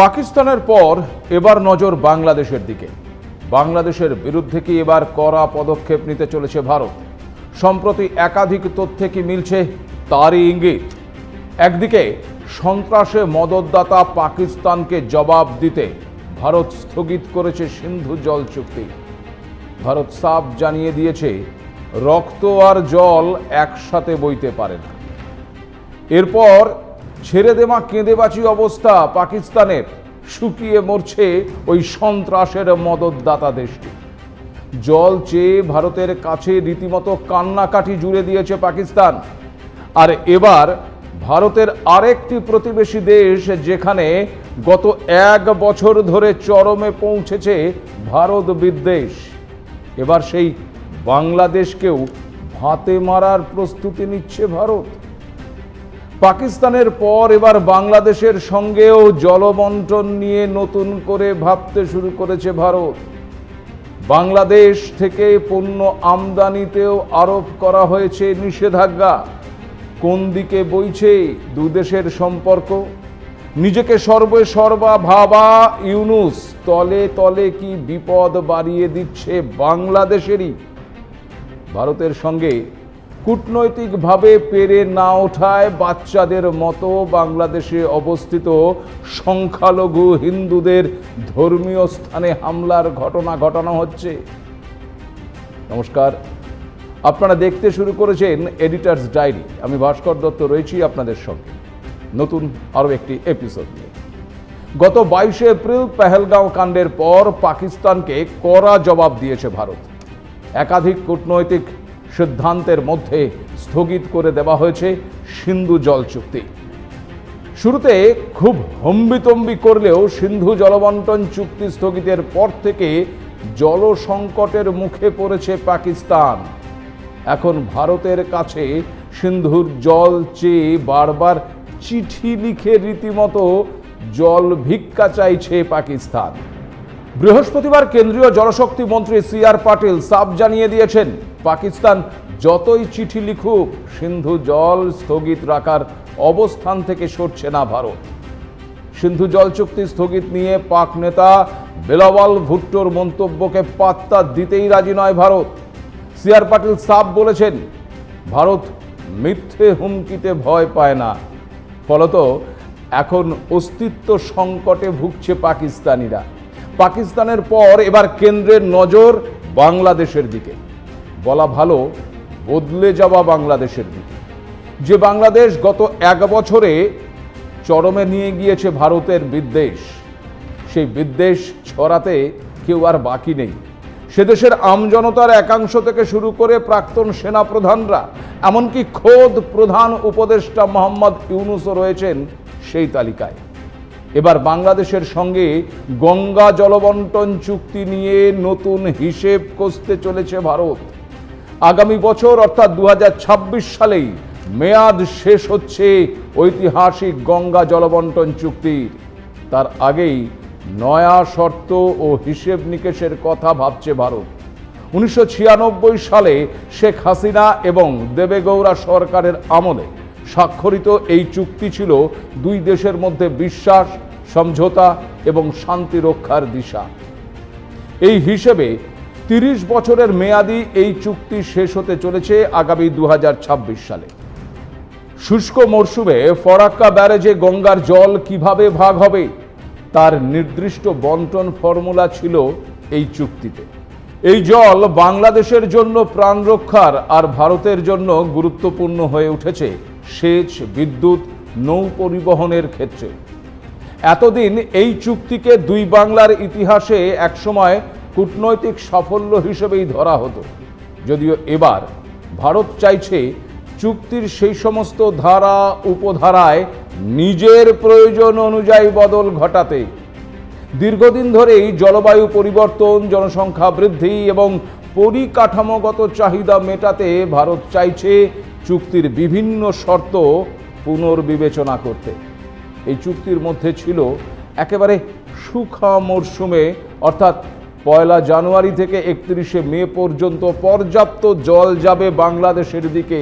পাকিস্তানের পর এবার নজর বাংলাদেশের দিকে। বাংলাদেশের বিরুদ্ধে কি এবার কড়া পদক্ষেপ নিতে চলেছে ভারত? সম্প্রতি একাধিক তথ্যে কি মিলছে তারই ইঙ্গিত। একদিকে, সন্ত্রাসে মদতদাতা পাকিস্তানকে জবাব দিতে ভারত স্থগিত করেছে সিন্ধু জল চুক্তি। ভারত সাফ জানিয়ে দিয়েছে, রক্ত আর জল একসাথে বইতে পারে না। এরপর ছেড়ে দেওয়া কেঁদেবাচি অবস্থা পাকিস্তানের। শুকিয়ে মরছে ওই সন্ত্রাসের মদতদাতা দেশটি। জল চেয়ে ভারতের কাছে রীতিমতো কান্নাকাটি জুড়ে দিয়েছে পাকিস্তান। আর এবার ভারতের আরেকটি প্রতিবেশী দেশ, যেখানে গত এক বছর ধরে চরমে পৌঁছেছে ভারত বিদ্বেষ। এবার সেই বাংলাদেশকেও ভাতে মারার প্রস্তুতি নিচ্ছে ভারত। পাকিস্তানের পর এবার বাংলাদেশের সঙ্গেও জলবন্টন নিয়ে নতুন করে ভাবতে শুরু করেছে ভারত। বাংলাদেশ থেকে পণ্য আমদানিতেও আরোপ করা হয়েছে নিষেধাজ্ঞা। কোন দিকে বইছে দু দেশের সম্পর্ক? নিজেকে সর্বে সর্বা ভাবা ইউনুস তলে তলে কি বিপদ বাড়িয়ে দিচ্ছে বাংলাদেশেরই? ভারতের সঙ্গে কূটনৈতিকভাবে পেরে না ওঠায় বাচ্চাদের মতো বাংলাদেশে অবস্থিত সংখ্যালঘু হিন্দুদের ধর্মীয় স্থানে হামলার ঘটনা ঘটানো হচ্ছে। নমস্কার। আপনারা দেখতে শুরু করেছেন এডিটার্স ডায়েরি আমি ভাস্কর দত্ত রয়েছি আপনাদের সঙ্গে। নতুন আরও একটি এপিসোড নিয়ে। গত বাইশে এপ্রিল পেহেলগাঁও কাণ্ডের পর পাকিস্তানকে কড়া জবাব দিয়েছে ভারত। একাধিক কূটনৈতিক সিদ্ধান্তের মধ্যে স্থগিত করে দেওয়া হয়েছে সিন্ধু জল চুক্তি। শুরুতে খুব হম্বিতম্বি করলেও সিন্ধু জলবন্টন চুক্তি স্থগিতের পর থেকে জল সংকটের মুখে পড়েছে পাকিস্তান। এখন ভারতের কাছে সিন্ধুর জল চেয়ে বারবার চিঠি লিখে রীতিমতো জল ভিক্ষা চাইছে পাকিস্তান। বৃহস্পতিবার কেন্দ্রীয় জলশক্তি মন্ত্রী সি আর পাটিল সাফ জানিয়ে দিয়েছেন, পাকিস্তান যতই চিঠি লিখুক, সিন্ধু জল স্থগিত রাখার অবস্থান থেকে সরছে না ভারত। সিন্ধু জল চুক্তি স্থগিত নিয়ে পাক নেতা বেলাওয়াল ভুট্টোর মন্তব্যকে পাত্তা দিতেই রাজি নয় ভারত। সি আর পাটিল সাফ বলেছেন, ভারত মিথ্যে হুমকিতে ভয় পায় না। ফলত এখন অস্তিত্ব সংকটে ভুগছে পাকিস্তানিরা। পাকিস্তানের পর এবার কেন্দ্রের নজর বাংলাদেশের দিকে। বলা ভালো, বদলে যাওয়া বাংলাদেশের দিকে। যে বাংলাদেশ গত এক বছরে চরমে নিয়ে গিয়েছে ভারতের বিদ্বেষ, সেই বিদ্বেষ ছড়াতে কেউ আর বাকি নেই। সে দেশের আমজনতার একাংশ থেকে শুরু করে প্রাক্তন সেনাপ্রধানরা, এমনকি খোদ প্রধান উপদেষ্টা মোহাম্মদ ইউনুসও রয়েছেন সেই তালিকায়। এবার বাংলাদেশের সঙ্গে গঙ্গা জলবন্টন চুক্তি নিয়ে নতুন হিসেব কষতে চলেছে ভারত। আগামী বছর, অর্থাৎ দু হাজার ছাব্বিশ সালেই মেয়াদ শেষ হচ্ছে ঐতিহাসিক গঙ্গা জলবন্টন চুক্তির তার আগেই নয়া শর্ত ও হিসেব নিকেশের কথা ভাবছে ভারত। উনিশশো ছিয়ানব্বই সালে শেখ হাসিনা এবং দেবেগৌড়া সরকারের আমলে স্বাক্ষরিত এই চুক্তি ছিল দুই দেশের মধ্যে বিশ্বাস, সমঝোতা এবং শান্তি রক্ষার দিশা। এই হিসেবে তিরিশ বছরের মেয়াদি এই চুক্তি শেষ হতে চলেছে আগামী দু হাজার ছাব্বিশ সালে। শুষ্ক মরশুমে ফরাক্কা ব্যারেজে গঙ্গার জল কীভাবে ভাগ হবে, তার নির্দিষ্ট বন্টন ফর্মুলা ছিল এই চুক্তিতে। এই জল বাংলাদেশের জন্য প্রাণ রক্ষার আর ভারতের জন্য গুরুত্বপূর্ণ হয়ে উঠেছে সেচ, বিদ্যুৎ, নৌ পরিবহনের ক্ষেত্রে। এতদিন এই চুক্তিকে দুই বাংলার ইতিহাসে একসময় কূটনৈতিক সাফল্য হিসেবেই ধরা হতো। যদিও এবার ভারত চাইছে চুক্তির সেই সমস্ত ধারা উপধারায় নিজের প্রয়োজন অনুযায়ী বদল ঘটাতে। দীর্ঘদিন ধরেই জলবায়ু পরিবর্তন, জনসংখ্যা বৃদ্ধি এবং পরিকাঠামোগত চাহিদা মেটাতে ভারত চাইছে চুক্তির বিভিন্ন শর্ত পুনর্বিবেচনা করতে। এই চুক্তির মধ্যে ছিল একেবারে সুখা মরশুমে অর্থাৎ পয়লা জানুয়ারি থেকে একত্রিশে মে পর্যন্ত পর্যাপ্ত জল যাবে বাংলাদেশের দিকে।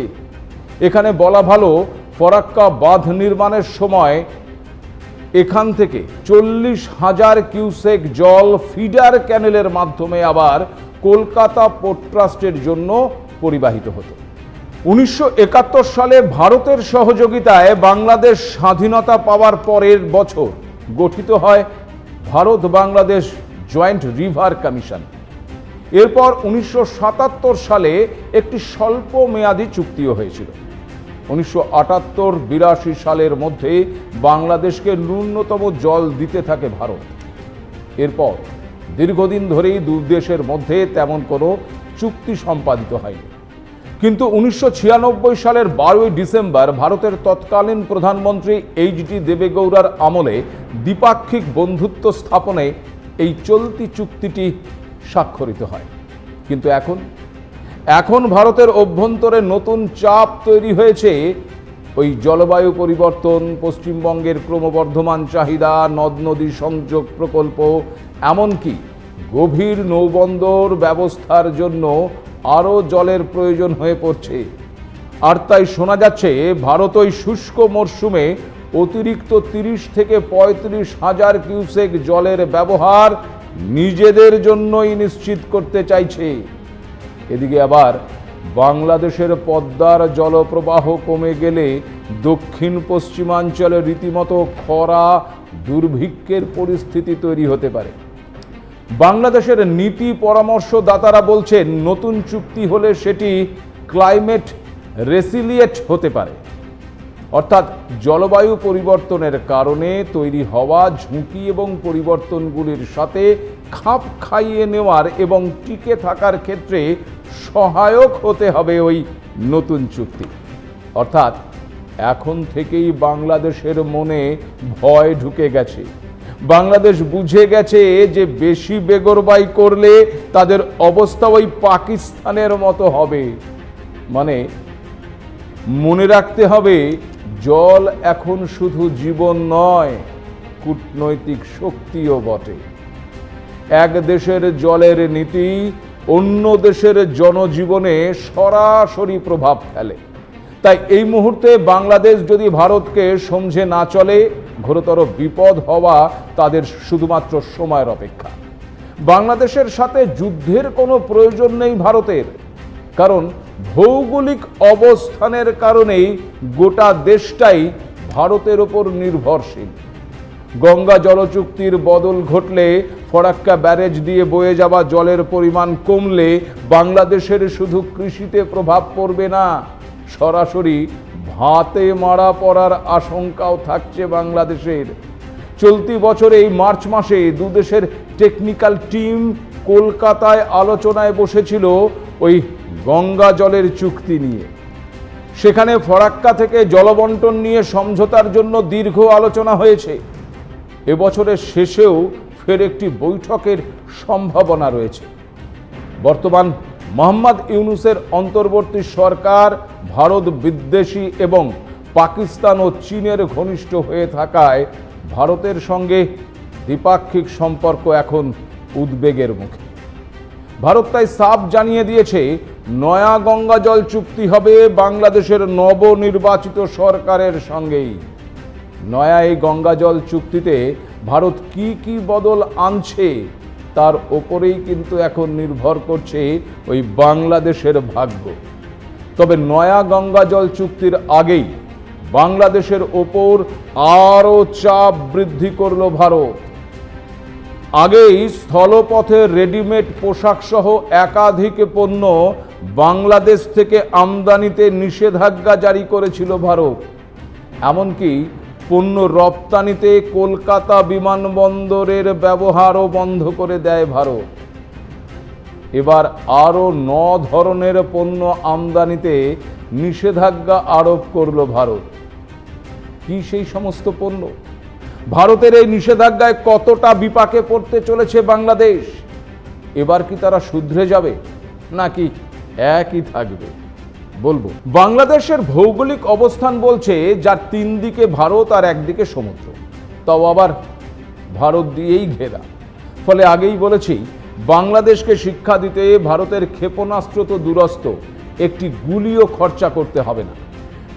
এখানে বলা ভালো, ফরাক্কা বাঁধ নির্মাণের সময় এখান থেকে চল্লিশ হাজার কিউসেক জল ফিডার ক্যানেলের মাধ্যমে আবার কলকাতা পোর্ট ট্রাস্টের জন্য পরিবাহিত হতো। উনিশশো একাত্তর সালে ভারতের সহযোগিতায় বাংলাদেশ স্বাধীনতা পাওয়ার পরের বছর গঠিত হয় Bharat Bangladesh joint river commission. এরপর উনিশশো সাতাত্তর সালে একটি স্বল্প মেয়াদী চুক্তিও হয়েছিল। উনিশশো আটাত্তর বিরাশি সালের মধ্যে বাংলাদেশকে ন্যূনতম জল দিতে থাকে ভারত। এরপর দীর্ঘদিন ধরেই দু দেশের মধ্যে তেমন কোনো চুক্তি সম্পাদিত হয়নি। কিন্তু উনিশশো ছিয়ানব্বই সালের বারোই ডিসেম্বর ভারতের তৎকালীন প্রধানমন্ত্রী এইচ ডি দেবেগৌড়ার আমলে দ্বিপাক্ষিক বন্ধুত্ব স্থাপনে এই চলতি চুক্তিটি স্বাক্ষরিত হয়। কিন্তু এখন? এখন ভারতের অভ্যন্তরে নতুন চাপ তৈরি হয়েছে। ওই জলবায়ু পরিবর্তন, পশ্চিমবঙ্গের ক্রমবর্ধমান চাহিদা নদ নদী সংযোগ প্রকল্প, এমনকি গভীর নৌবন্দর ব্যবস্থার জন্য আরও জলের প্রয়োজন হয়ে পড়ছে। আর তাই শোনা যাচ্ছে, ভারত ওই শুষ্ক মরশুমে অতিরিক্ত তিরিশ থেকে পঁয়ত্রিশ হাজার কিউসেক জলের ব্যবহার নিজেদের জন্যই নিশ্চিত করতে চাইছে। এদিকে আবার বাংলাদেশের পদ্মার জলপ্রবাহ কমে গেলে দক্ষিণ পশ্চিমাঞ্চলে রীতিমতো খরা, দুর্ভিক্ষের পরিস্থিতি তৈরি হতে পারে। বাংলাদেশের নীতি পরামর্শদাতারা বলছেন নতুন চুক্তি হলে সেটি ক্লাইমেট রেসিলিয়েট হতে পারে। অর্থাৎ জলবায়ু পরিবর্তনের কারণে তৈরি হওয়া ঝুঁকি এবং পরিবর্তনগুলির সাথে খাপ খাইয়ে নেওয়ার এবং টিকে থাকার ক্ষেত্রে সহায়ক হতে হবে ওই নতুন চুক্তি। অর্থাৎ এখন থেকেই বাংলাদেশের মনে ভয় ঢুকে গেছে। বাংলাদেশ বুঝে গেছে যে বেশি বেগরবাই করলে তাদের অবস্থা ওই পাকিস্তানের মতো হবে। মানে মনে রাখতে হবে, জল এখন শুধু জীবন নয়, কূটনৈতিক শক্তিও বটে। এক দেশের জলের নীতি অন্য দেশের জনজীবনে সরাসরি প্রভাব ফেলে। তাই এই মুহূর্তে বাংলাদেশ যদি ভারতকে সমঝে না চলে, ঘোরতর বিপদ হওয়া তাদের শুধুমাত্র সময়ের অপেক্ষা। বাংলাদেশের সাথে যুদ্ধের কোনো প্রয়োজন নেই ভারতের, কারণ ভৌগোলিক অবস্থানের কারণেই গোটা দেশটাই ভারতের ওপর নির্ভরশীল। গঙ্গা জলচুক্তির বদল ঘটলে, ফরাক্কা ব্যারেজ দিয়ে বয়ে যাওয়া জলের পরিমাণ কমলে বাংলাদেশের শুধু কৃষিতে প্রভাব পড়বে না। সরাসরি ভাতে মারা পড়ার আশঙ্কাও থাকছে বাংলাদেশের। চলতি বছর এই মার্চ মাসে দুদেশের টেকনিক্যাল টিম কলকাতায় আলোচনায় বসেছিল ওই গঙ্গা জলের চুক্তি নিয়ে। সেখানে ফরাক্কা থেকে জলবন্টন নিয়ে সমঝোতার জন্য দীর্ঘ আলোচনা হয়েছে। এবছরের শেষেও ফের একটি বৈঠকের সম্ভাবনা রয়েছে। বর্তমান মোহাম্মদ ইউনুসের অন্তর্বর্তী সরকার, ভারত বিদ্বেষী এবং পাকিস্তান ও চীনের ঘনিষ্ঠ হয়ে থাকায় ভারতের সঙ্গে দ্বিপাক্ষিক সম্পর্ক এখন উদ্বেগের মুখে। ভারত তাই সাফ জানিয়ে দিয়েছে, নয়া গঙ্গা জল চুক্তি হবে বাংলাদেশের নবনির্বাচিত সরকারের সঙ্গেই। নয়া এই গঙ্গা জল চুক্তিতে ভারত কি কি বদল আনছে তার ওপরেই কিন্তু এখন নির্ভর করছে ওই বাংলাদেশের ভাগ্য। তবে নয়া গঙ্গা জল চুক্তির আগেই বাংলাদেশের ওপর আরও চাপ বৃদ্ধি করল ভারত। আগেই স্থলপথে রেডিমেড পোশাক সহ একাধিক পণ্য বাংলাদেশ থেকে আমদানিতে নিষেধাজ্ঞা জারি করেছিল ভারত। এমনকি পণ্য রপ্তানিতে কলকাতা বিমানবন্দরের ব্যবহারও বন্ধ করে দেয় ভারত। এবার আরও ন ধরনের পণ্য আমদানিতে নিষেধাজ্ঞা আরোপ করল ভারত। কি সেই সমস্ত পণ্য? ভারতের এই নিষেধাজ্ঞায় কতটা বিপাকে পড়তে চলেছে বাংলাদেশ? এবার কি তারা শুধরে যাবে? নাকি একই থাকবে? বলব। বাংলাদেশের ভৌগোলিক অবস্থান বলছে, যার তিন দিকে ভারত আর একদিকে সমুদ্র। তাও আবার ভারত দিয়েই ঘেরা। ফলে আগেই বলেছি, বাংলাদেশকে শিক্ষা দিতে ভারতের ক্ষেপণাস্ত্র তো দূরস্থ একটি গুলিও খরচা করতে হবে না।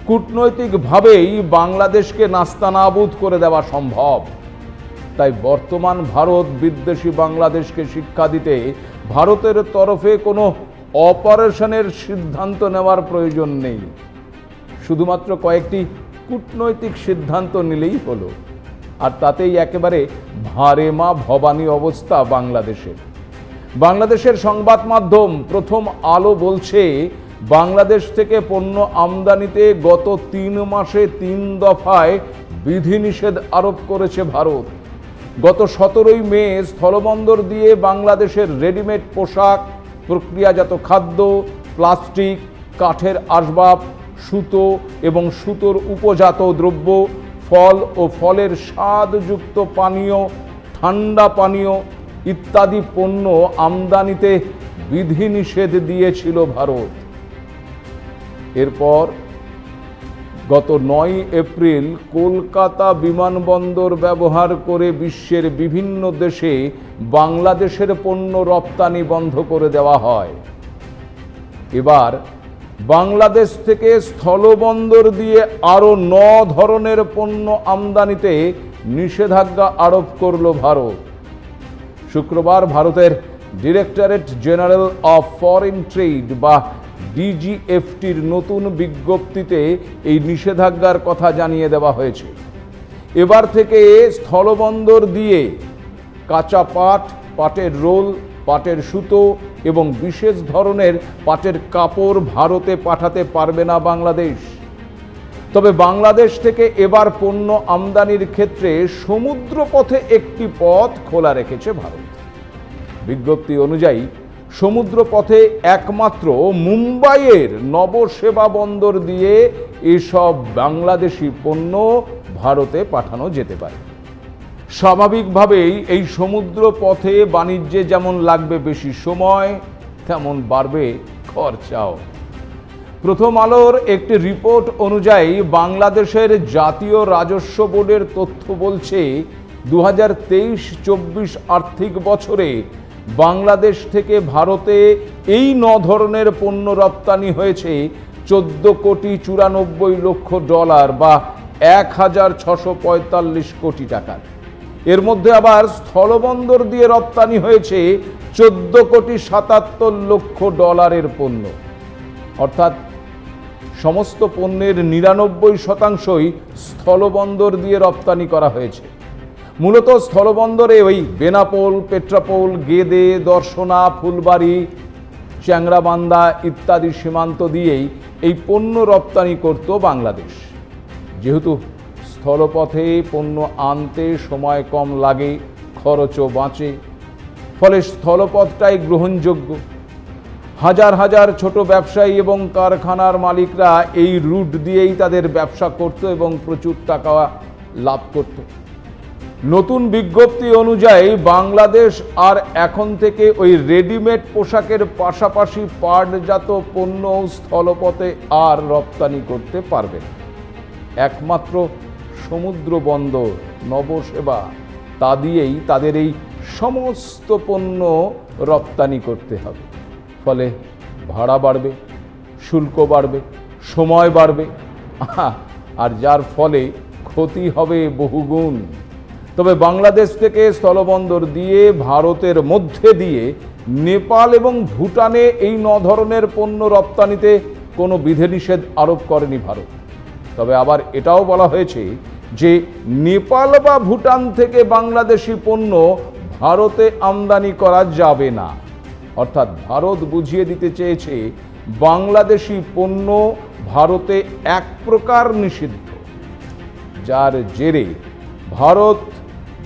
কূটনৈতিকভাবেই বাংলাদেশকে নাস্তানাবুদ করে দেওয়া সম্ভব। তাই বর্তমান ভারত বিদ্বেষী বাংলাদেশকে শিক্ষা দিতে ভারতের তরফে কোনো অপারেশনের সিদ্ধান্ত নেওয়ার প্রয়োজন নেই। শুধুমাত্র কয়েকটি কূটনৈতিক সিদ্ধান্ত নিলেই হলো। আর তাতেই একেবারে ভারে মা ভবানী অবস্থা বাংলাদেশের। বাংলাদেশের সংবাদ মাধ্যম প্রথম আলো বলছে, বাংলাদেশ থেকে পণ্য আমদানিতে গত তিন মাসে তিন দফায় বিধিনিষেধ আরোপ করেছে ভারত। গত সতেরোই মে স্থলবন্দর দিয়ে বাংলাদেশের রেডিমেড পোশাক প্রক্রিয়াজাত খাদ্য, প্লাস্টিক, কাঠের আসবাব, সুতো এবং সুতোর উপজাত দ্রব্য, ফল ও ফলের স্বাদযুক্ত পানীয়, ঠান্ডা পানীয় ইত্যাদি পণ্য আমদানিতে বিধিনিষেধ দিয়েছিল ভারত। এরপর গত নয় এপ্রিল কলকাতা বিমানবন্দর ব্যবহার করে বিশ্বের বিভিন্ন দেশে বাংলাদেশের পণ্য রপ্তানি বন্ধ করে দেওয়া হয়। এবার বাংলাদেশ থেকে স্থলবন্দর দিয়ে আরও ন ধরনের পণ্য আমদানিতে নিষেধাজ্ঞা আরোপ করল ভারত। শুক্রবার ভারতের directorate general of foreign trade বা ডিজিএফটির নতুন বিজ্ঞপ্তিতে এই নিষেধাজ্ঞার কথা জানিয়ে দেওয়া হয়েছে। এবার থেকে স্থলবন্দর দিয়ে কাঁচা পাট, পাটের রোল, পাটের সুতো এবং বিশেষ ধরনের পাটের কাপড় ভারতে পাঠাতে পারবে না বাংলাদেশ। তবে বাংলাদেশ থেকে এবার পণ্য আমদানির ক্ষেত্রে সমুদ্রপথে একটি পথ খোলা রেখেছে ভারত। বিজ্ঞপ্তি অনুযায়ী সমুদ্রপথে একমাত্র মুম্বাইয়ের নবসেবা বন্দর দিয়ে এসব বাংলাদেশি পণ্য ভারতে পাঠানো যেতে পারে। স্বাভাবিকভাবেই এই সমুদ্র পথে বাণিজ্যে যেমন লাগবে বেশি সময়, তেমন বাড়বে খরচাও। প্রথম আলোর একটি রিপোর্ট অনুযায়ী বাংলাদেশের জাতীয় রাজস্ব বোর্ডের তথ্য বলছে দু হাজার আর্থিক বছরে বাংলাদেশ থেকে ভারতে এই ন ধরনের পণ্য রপ্তানি হয়েছে চোদ্দ কোটি চুরানব্বই লক্ষ ডলার বা এক হাজার ছশো পঁয়তাল্লিশ কোটি টাকার। এর মধ্যে আবার স্থলবন্দর দিয়ে রপ্তানি হয়েছে চোদ্দ কোটি সাতাত্তর লক্ষ ডলারের পণ্য। অর্থাৎ সমস্ত পণ্যের নিরানব্বই শতাংশই স্থলবন্দর দিয়ে রপ্তানি করা হয়েছে। মূলত স্থলবন্দরে ওই বেনাপোল, পেট্রাপোল, গেদে, দর্শনা, ফুলবাড়ি, চ্যাংরাবান্দা ইত্যাদি সীমান্ত দিয়েই এই পণ্য রপ্তানি করত বাংলাদেশ। যেহেতু স্থলপথে পণ্য আনতে সময় কম লাগে, খরচও বাঁচে, ফলে স্থলপথটাই গ্রহণযোগ্য। হাজার হাজার ছোট ব্যবসায়ী এবং কারখানার মালিকরা এই রুট দিয়েই তাদের ব্যবসা করত এবং প্রচুর টাকা লাভ করত। নতুন বিজ্ঞপ্তি অনুযায়ী বাংলাদেশ আর এখন থেকে ওই রেডিমেড পোশাকের পাশাপাশি পাটজাত পণ্য স্থলপথে আর রপ্তানি করতে পারবে একমাত্র সমুদ্র বন্দর নবসেবা, তা দিয়েই তাদের এই সমস্ত পণ্য রপ্তানি করতে হবে। ফলে ভাড়া বাড়বে, শুল্ক বাড়বে, সময় বাড়বে। আর যার ফলে ক্ষতি হবে বহুগুণ। তবে বাংলাদেশ থেকে স্থলবন্দর দিয়ে ভারতের মধ্যে দিয়ে নেপাল এবং ভুটানে এই ন ধরনের পণ্য রপ্তানিতে কোনো বিধিনিষেধ আরোপ করেনি ভারত। তবে আবার এটাও বলা হয়েছে যে নেপাল বা ভুটান থেকে বাংলাদেশি পণ্য ভারতে আমদানি করা যাবে না। অর্থাৎ ভারত বুঝিয়ে দিতে চেয়েছে বাংলাদেশি পণ্য ভারতে এক প্রকার নিষিদ্ধ। যার জেরে ভারত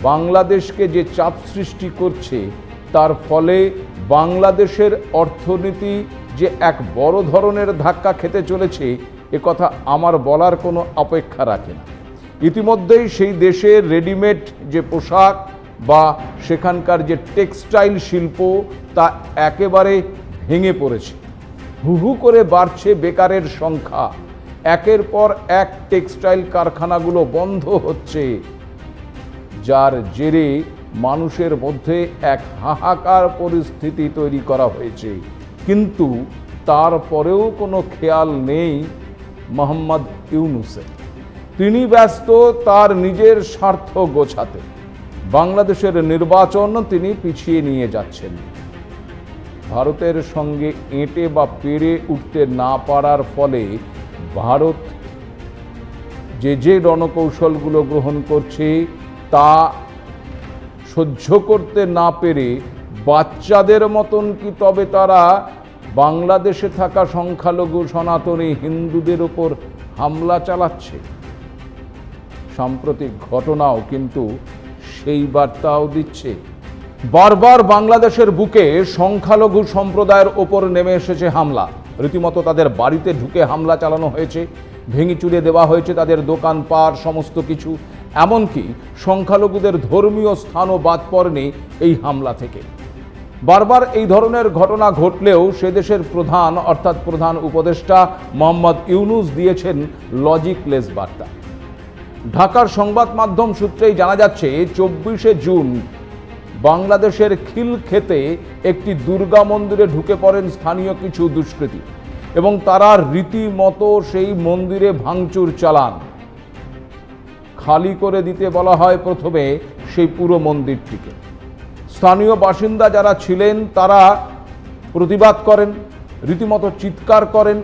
বাংলাদেশকে যে চাপ সৃষ্টি করছে, তার ফলে বাংলাদেশের অর্থনীতি যে এক বড় ধরনের ধাক্কা খেতে চলেছে, এ কথা আমার বলার কোনো অপেক্ষা রাখে না। ইতিমধ্যেই সেই দেশের রেডিমেড যে পোশাক বা সেখানকার যে টেক্সটাইল শিল্প, তা একেবারে ভেঙে পড়েছে। হু হু করে বাড়ছে বেকারের সংখ্যা। একের পর এক টেক্সটাইল কারখানাগুলো বন্ধ হচ্ছে। যার জেরে মানুষের মধ্যে এক হাহাকার পরিস্থিতি তৈরি করা হয়েছে। কিন্তু তারপরেও কোনো খেয়াল নেই মোহাম্মদ ইউনুসের। তিনি ব্যস্ত, তার নিজের স্বার্থ গোছাতে। বাংলাদেশের নির্বাচন তিনি পিছিয়ে নিয়ে যাচ্ছেন। ভারতের সঙ্গে এঁটে বা পেরে উঠতে না পারার ফলে ভারত যে যে রণকৌশলগুলো গ্রহণ করছে তা সহ্য করতে না পেরে বাচ্চাদের মতন কি তবে তারা বাংলাদেশে থাকা সংখ্যালঘু সনাতনী হিন্দুদের ওপর হামলা চালাচ্ছে? সাম্প্রতিক ঘটনাও কিন্তু সেই বার্তাও দিচ্ছে। বারবার বাংলাদেশের বুকে সংখ্যালঘু সম্প্রদায়ের ওপর নেমে এসেছে হামলা। রীতিমতো তাদের বাড়িতে ঢুকে হামলা চালানো হয়েছে, ভেঙে চুরে দেওয়া হয়েছে তাদের দোকান পার সমস্ত কিছু। এমনকি সংখ্যালঘুদের ধর্মীয় স্থানও বাদ পড়েনি এই হামলা থেকে। বারবার এই ধরনের ঘটনা ঘটলেও সে দেশের প্রধান, অর্থাৎ প্রধান উপদেষ্টা মোহাম্মদ ইউনুস দিয়েছেন লজিকলেস বার্তা। ঢাকার সংবাদ মাধ্যম সূত্রেই জানা যাচ্ছে, চব্বিশে জুন বাংলাদেশের খিলক্ষেতে একটি দুর্গা মন্দিরে ঢুকে পড়েন স্থানীয় কিছু দুষ্কৃতী এবং তারা রীতিমতো সেই মন্দিরে ভাঙচুর চালান। খালি করে দিতে বলা হয় প্রথমে সেই পুরো মন্দিরটিকে। স্থানীয় বাসিন্দা যারা ছিলেন, তারা প্রতিবাদ করেন, রীতিমতো চিৎকার করেন,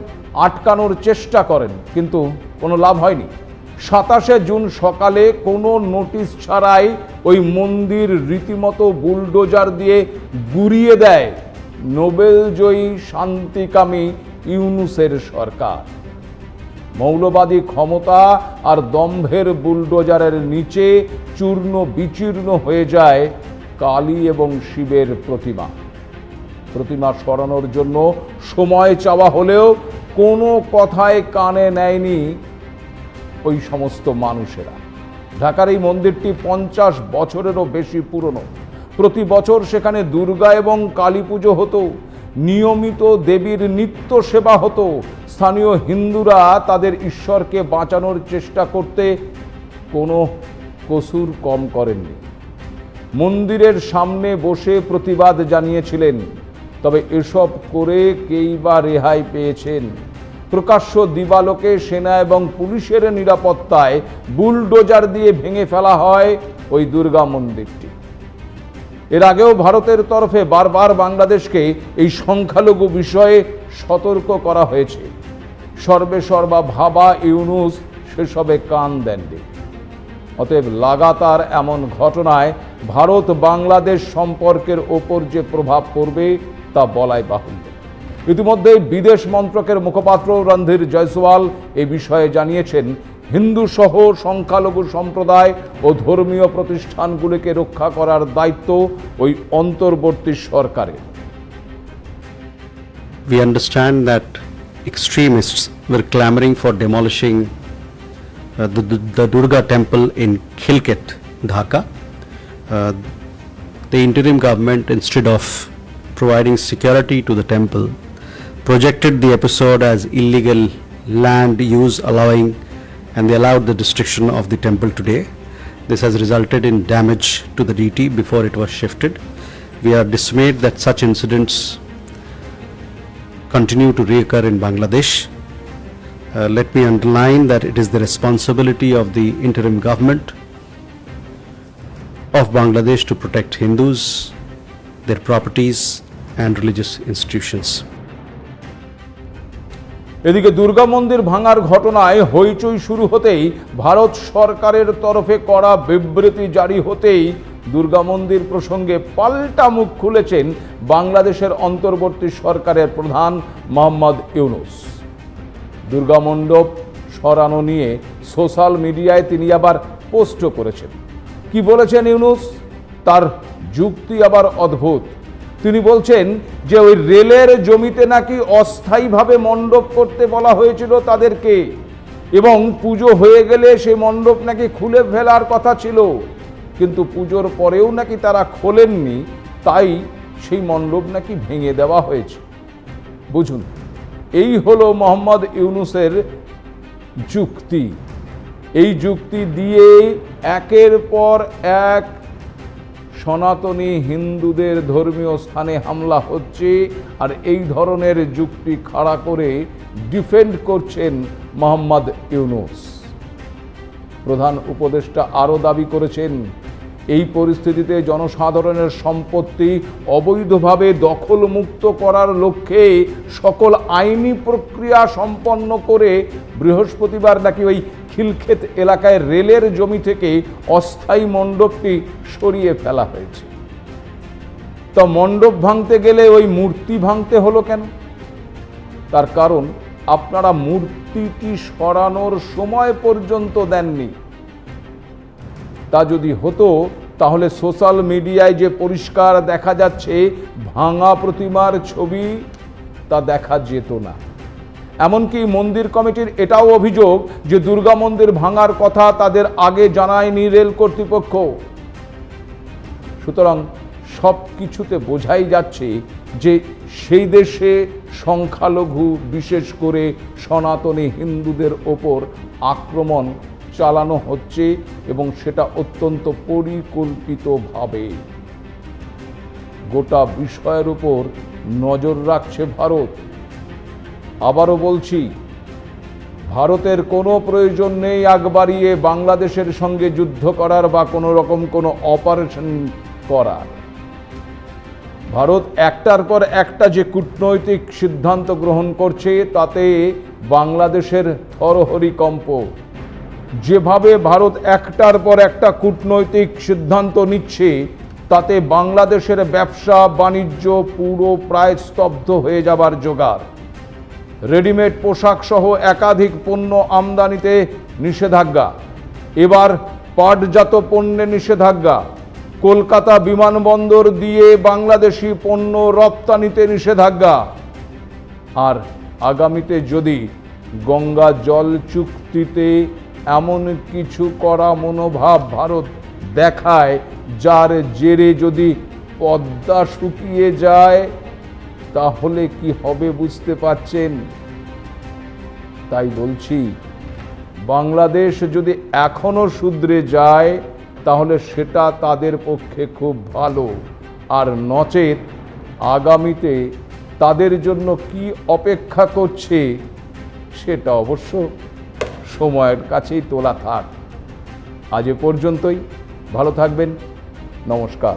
আটকানোর চেষ্টা করেন, কিন্তু কোনো লাভ হয়নি। সাতাশে জুন সকালে কোনো নোটিশ ছাড়াই ওই মন্দির রীতিমতো বুলডোজার দিয়ে গুড়িয়ে দেয় নোবেলজয়ী শান্তিকামী ইউনুসের সরকার। মৌলবাদী ক্ষমতা আর দম্ভের বুলডোজারের নিচে চূর্ণ বিচীর্ণ হয়ে যায় কালী এবং শিবের প্রতিমা। প্রতিমা সরানোর জন্য সময় চাওয়া হলেও কোনো কথায় কানে নেয়নি ওই সমস্ত মানুষেরা। ঢাকার এই মন্দিরটি পঞ্চাশ বছরেরও বেশি পুরনো। প্রতি বছর সেখানে দুর্গা এবং কালী পুজো হতো। নিয়মিত দেবীর নিত্য সেবা হতো। স্থানীয় হিন্দুরা তাদের ঈশ্বরকে বাঁচানোর চেষ্টা করতে কোনো কসুর কম করেননি। মন্দিরের সামনে বসে প্রতিবাদ জানিয়েছিলেন, তবে এসব করে কেই বা রেহাই পেয়েছেন? প্রকাশ্য দিবালোকে সেনা এবং পুলিশের নিরাপত্তায় বুলডোজার দিয়ে ভেঙে ফেলা হয় ওই দুর্গা মন্দিরটি। এর আগেও ভারতের তরফে বারবার বাংলাদেশকে এই সংখ্যালঘু বিষয়ে সতর্ক করা হয়েছে। সর্বে সর্বা ভাবা ইউনুস, সেসবে কান দেননি অতএব লাগাতার এমন ঘটনায় ভারত বাংলাদেশ সম্পর্কের ওপর যে প্রভাব পড়বে, তা বলাই বাহুল্য। ইতিমধ্যে বিদেশ মন্ত্রকের মুখপাত্র রণধীর জয়সওয়াল এ বিষয়ে জানিয়েছেন, হিন্দু সহ সংখ্যালঘু সম্প্রদায় ও ধর্মীয় প্রতিষ্ঠানগুলিকে রক্ষা করার দায়িত্ব ওই অন্তর্বর্তী সরকারের। We understand that extremists were clamoring for demolishing uh, the, the, the Durga temple in Khilket, Dhaka. Uh, the interim government, instead of providing security to the temple, projected the episode as illegal land use allowing and they allowed the destruction of the temple today. This has resulted in damage to the deity before it was shifted. We are dismayed that such incidents continue to reoccur in Bangladesh. Uh, let me underline that it is the responsibility of the interim government of Bangladesh to protect Hindus, their properties, and religious institutions. এদিকে দুর্গা মন্দির ভাঙার ঘটনায় হইচই শুরু হতেই ভারত সরকারের তরফে করা বিবৃতি জারি হতেই দুর্গা মন্দির প্রসঙ্গে পাল্টা মুখ খুলেছেন বাংলাদেশের অন্তর্বর্তী সরকারের প্রধান মোহাম্মদ ইউনুস। দুর্গা মণ্ডপ সরানো নিয়ে সোশ্যাল মিডিয়ায় তিনি আবার পোস্টও করেছেন। কি বলেছেন ইউনুস? তার যুক্তি আবার অদ্ভুত। তিনি বলছেন যে ওই রেলের জমিতে নাকি অস্থায়ীভাবে মণ্ডপ করতে বলা হয়েছিল তাদেরকে এবং পুজো হয়ে গেলে সেই মণ্ডপ নাকি খুলে ফেলার কথা ছিল। কিন্তু পুজোর পরেও নাকি তারা খোলেননি, তাই সেই মণ্ডপ নাকি ভেঙে দেওয়া হয়েছে। বুঝুন, এই হলো মোহাম্মদ ইউনুসের যুক্তি। এই যুক্তি দিয়ে একের পর এক সনাতনী হিন্দুদের ধর্মীয় স্থানে হামলা হচ্ছে আর এই ধরনের যুক্তি খাড়া করে ডিফেন্ড করছেন মোহাম্মদ ইউনুস। প্রধান উপদেষ্টা আরও দাবি করেছেন এই পরিস্থিতিতে জনসাধারণের সম্পত্তি অবৈধভাবে দখলমুক্ত করার লক্ষ্যে সকল আইনি প্রক্রিয়া সম্পন্ন করে বৃহস্পতিবার নাকি ওই খিলক্ষেত এলাকায় রেলের জমি থেকে অস্থায়ী মণ্ডপটি সরিয়ে ফেলা হয়েছে। তা মণ্ডপ ভাঙতে গেলে ওই মূর্তি ভাঙতে হলো কেন? তার কারণ, আপনারা মূর্তিটি সরানোর সময় পর্যন্ত দেননি। তা যদি হতো, তাহলে সোশ্যাল মিডিয়ায় যে পরিষ্কার দেখা যাচ্ছে, ভাঙা প্রতিমার ছবি, তা দেখা যেত না। এমনকি মন্দির কমিটির এটাও অভিযোগ যে দুর্গা মন্দির ভাঙার কথা তাদের আগে জানায়নি রেল কর্তৃপক্ষ। সুতরাং সব কিছুতে বোঝাই যাচ্ছে যে সেই দেশে সংখ্যালঘু, বিশেষ করে সনাতনী হিন্দুদের ওপর আক্রমণ চালানো হচ্ছে এবং সেটা অত্যন্ত পরিকল্পিতভাবে। গোটা বিষয়ের উপর নজর রাখছে ভারত। আবারও বলছি, ভারতের কোনো প্রয়োজন নেই আগ বাড়িয়ে বাংলাদেশের সঙ্গে যুদ্ধ করার বা কোনো রকম কোনো অপারেশন করার। ভারত একটার পর একটা যে কূটনৈতিক সিদ্ধান্ত গ্রহণ করছে, তাতে বাংলাদেশের থরহরিকম্প যেভাবে ভারত একটার পর একটা কূটনৈতিক সিদ্ধান্ত নিচ্ছে, তাতে বাংলাদেশের ব্যবসা, বাণিজ্য পুরো প্রায় স্তব্ধ হয়ে যাবার জোগাড়। রেডিমেড পোশাক সহ একাধিক পণ্য আমদানিতে নিষেধাজ্ঞা। এবার পাটজাত পণ্যে নিষেধাজ্ঞা। কলকাতা বিমানবন্দর দিয়ে বাংলাদেশি পণ্য রপ্তানিতে নিষেধাজ্ঞা। আর আগামীতে যদি গঙ্গা জল চুক্তিতে এমন কিছু করা মনোভাব ভারত দেখায়, যার জেরে যদি পদ্মা শুকিয়ে যায়, তাহলে কি হবে বুঝতে পাচ্ছেন তাই বলছি, বাংলাদেশ যদি এখনও শুধরে যায়, তাহলে সেটা তাদের পক্ষে খুব ভালো। আর নচেত আগামীতে তাদের জন্য কি অপেক্ষা করছে, সেটা অবশ্য সময়ের কাছেই তোলা থাক। আজ এ পর্যন্তই। ভালো থাকবেন। নমস্কার।